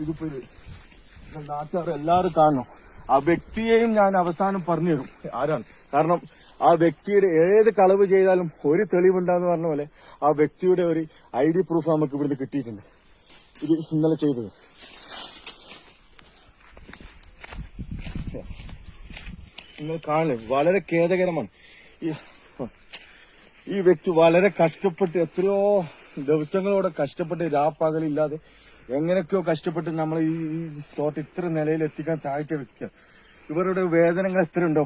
ഇതിപ്പോ ഇത് നാട്ടുകാർ എല്ലാവരും കാണണം. ആ വ്യക്തിയെയും ഞാൻ അവസാനം പറഞ്ഞു തരും ആരാണ്? കാരണം ആ വ്യക്തിയുടെ ഏത് കളവ് ചെയ്താലും ഒരു തെളിവുണ്ടാന്ന് പറഞ്ഞ പോലെ ആ വ്യക്തിയുടെ ഒരു ഐ ഡി പ്രൂഫ് നമുക്ക് ഇവിടുന്ന് കിട്ടിയിട്ടുണ്ട്. ഇത് ഇന്നലെ ചെയ്തത്. നിങ്ങൾ കാണില്ലേ വളരെ ഖേദകരമാണ്. ഈ വ്യക്തി വളരെ കഷ്ടപ്പെട്ട് എത്രയോ ദിവസങ്ങളോടെ കഷ്ടപ്പെട്ട് രാപ്പകലില്ലാതെ എങ്ങനെയൊക്കെയോ കഷ്ടപ്പെട്ട് നമ്മൾ ഈ തോട്ടം ഇത്ര നിലയിൽ എത്തിക്കാൻ സഹായിച്ച വ്യക്തിയാണ്. ഇവരുടെ വേദനകൾ എത്ര ഉണ്ടോ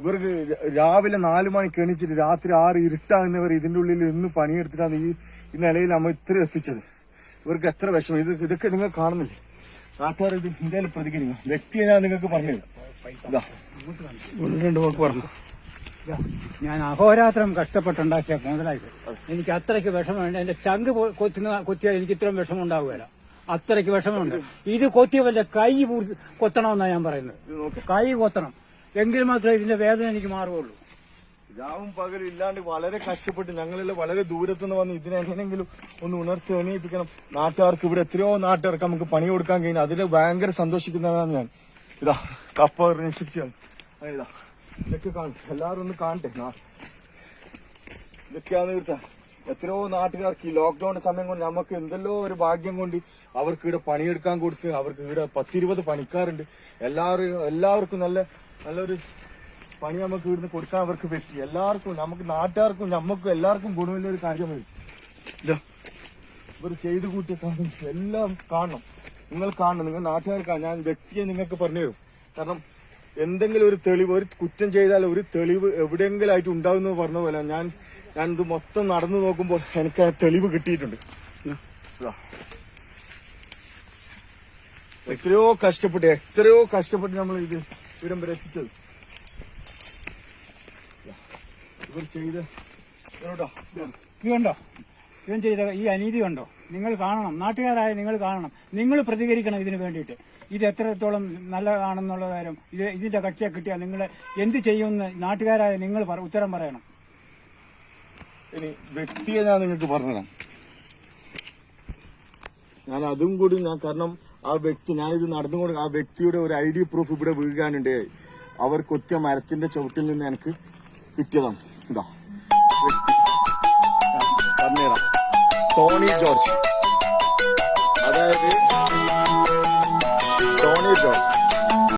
ഇവർക്ക് രാവിലെ നാലു മണിക്ക് എണീച്ചിട്ട് രാത്രി ആറ് ഇരുട്ടാകുന്നവർ ഇതിന്റെ ഉള്ളിൽ ഇന്ന് പണിയെടുത്തിട്ടാണ് ഈ ഈ നിലയിൽ നമ്മൾ ഇത്ര എത്തിച്ചത്. ഇവർക്ക് എത്ര വിഷമം. ഇത് ഇതൊക്കെ നിങ്ങൾ കാണുന്നില്ലേ? നാട്ടുകാർ ഇത് എന്തായാലും പ്രതികരിക്കും വ്യക്തിയെ ഞാൻ നിങ്ങൾക്ക് പറഞ്ഞു ഇതാ. പറഞ്ഞു. ഞാൻ അഹോരാത്രം കഷ്ടപ്പെട്ടുണ്ടാക്കിയ കൂടുതലായിട്ട് എനിക്ക് അത്രയ്ക്ക് വിഷമമുണ്ട്. എന്റെ ചങ്ക് കൊത്തുന്ന കൊത്തിയാൽ എനിക്ക് ഇത്രയും വിഷമം ഉണ്ടാവുകയില്ല അത്രയ്ക്ക് വിഷമമുണ്ട്. ഇത് കൊത്തിയവന്റെ കൈ കൊത്തണമെന്നാണ് ഞാൻ പറയുന്നത്. കൈ കൊത്തണം. എങ്കിൽ മാത്രമേ ഇതിന്റെ വേദന എനിക്ക് മാറുകയുള്ളൂ. രാവും പകലും ഇല്ലാണ്ട് വളരെ കഷ്ടപ്പെട്ട് ഞങ്ങളെല്ലാം വളരെ ദൂരത്തുനിന്ന് വന്ന് ഇതിനെങ്ങനെങ്കിലും ഒന്ന് ഉണർത്തി എണീപ്പിക്കണം. നാട്ടുകാർക്ക് ഇവിടെ എത്രയോ നാട്ടുകാർക്ക് നമുക്ക് പണി കൊടുക്കാൻ കഴിഞ്ഞാൽ അതിൽ ഭയങ്കര സന്തോഷിക്കുന്നതാണ് ഞാൻ. ഇതാ കപ്പ നശിക്കുകയാണ് അതെ ഇതാ. ഇതൊക്കെ കാണും എല്ലാവരും ഒന്ന് കാണട്ടെ. ഇതൊക്കെയാന്ന് ഇവിടുത്തെ എത്രയോ നാട്ടുകാർക്ക് ഈ ലോക്ക്ഡൌൺ സമയം കൊണ്ട് നമുക്ക് എന്തെല്ലോ ഒരു ഭാഗ്യം കൊണ്ട് അവർക്ക് ഇവിടെ പണിയെടുക്കാൻ കൊടുത്ത് അവർക്ക് ഇവിടെ പത്തിരുപത് പണിക്കാരുണ്ട്. എല്ലാവരും എല്ലാവർക്കും നല്ല നല്ലൊരു പണി നമുക്ക് ഇവിടുന്ന് കൊടുക്കാൻ അവർക്ക് പറ്റി. എല്ലാവർക്കും നമുക്ക് നാട്ടുകാർക്കും നമുക്കും എല്ലാവർക്കും ഗുണമില്ല ഒരു കാര്യമായി ഇവർ ചെയ്തു കൂട്ടിയ കാര്യം എല്ലാം കാണണം. നിങ്ങൾ കാണണം. നിങ്ങൾ നാട്ടുകാർ ഞാൻ വ്യക്തിയെ നിങ്ങൾക്ക് പറഞ്ഞു തരും കാരണം എന്തെങ്കിലും ഒരു തെളിവ് ഒരു കുറ്റം ചെയ്താൽ ഒരു തെളിവ് എവിടെയെങ്കിലും ആയിട്ട് ഉണ്ടാവുമെന്ന് പറഞ്ഞ പോലെ ഞാൻ ഞാൻ ഇത് മൊത്തം നടന്നു നോക്കുമ്പോൾ എനിക്ക് ആ തെളിവ് കിട്ടിയിട്ടുണ്ട്. എത്രയോ കഷ്ടപ്പെട്ട് എത്രയോ കഷ്ടപ്പെട്ട് നമ്മൾ ഇത് വിവരം വരെ എത്തിച്ചത്. ഇവർ ചെയ്ത്. കണ്ടോ? ഇവൻ ചെയ്ത ഈ അനീതി കണ്ടോ? നിങ്ങൾ കാണണം. നാട്ടുകാരായ നിങ്ങൾ കാണണം. നിങ്ങൾ പ്രതികരിക്കണം ഇതിനു വേണ്ടിയിട്ട്. ഇത് എത്രത്തോളം നല്ലതാണെന്നുള്ള കാര്യം ഇത് ഇതിന്റെ കക്ഷിയെ കിട്ടിയാൽ നിങ്ങൾ എന്ത് ചെയ്യുമെന്ന് നാട്ടുകാരായ നിങ്ങൾ ഉത്തരം പറയണം. ഇനി വ്യക്തിയെ ഞാൻ നിങ്ങൾക്ക് പറഞ്ഞുതരാം. ഞാൻ അതും കൂടി ഞാൻ കാരണം ആ വ്യക്തി ഞാനിത് നടന്നുകൊണ്ട് ആ വ്യക്തിയുടെ ഒരു ഐ ഡി പ്രൂഫ് ഇവിടെ വീഴാനുണ്ട് അവർ കൊത്തിയ മരത്തിന്റെ ചുവട്ടിൽ നിന്ന് എനിക്ക് കിട്ടിയതാണ്. ഇതാ. പറഞ്ഞുതരാം. Tony George. അതായത്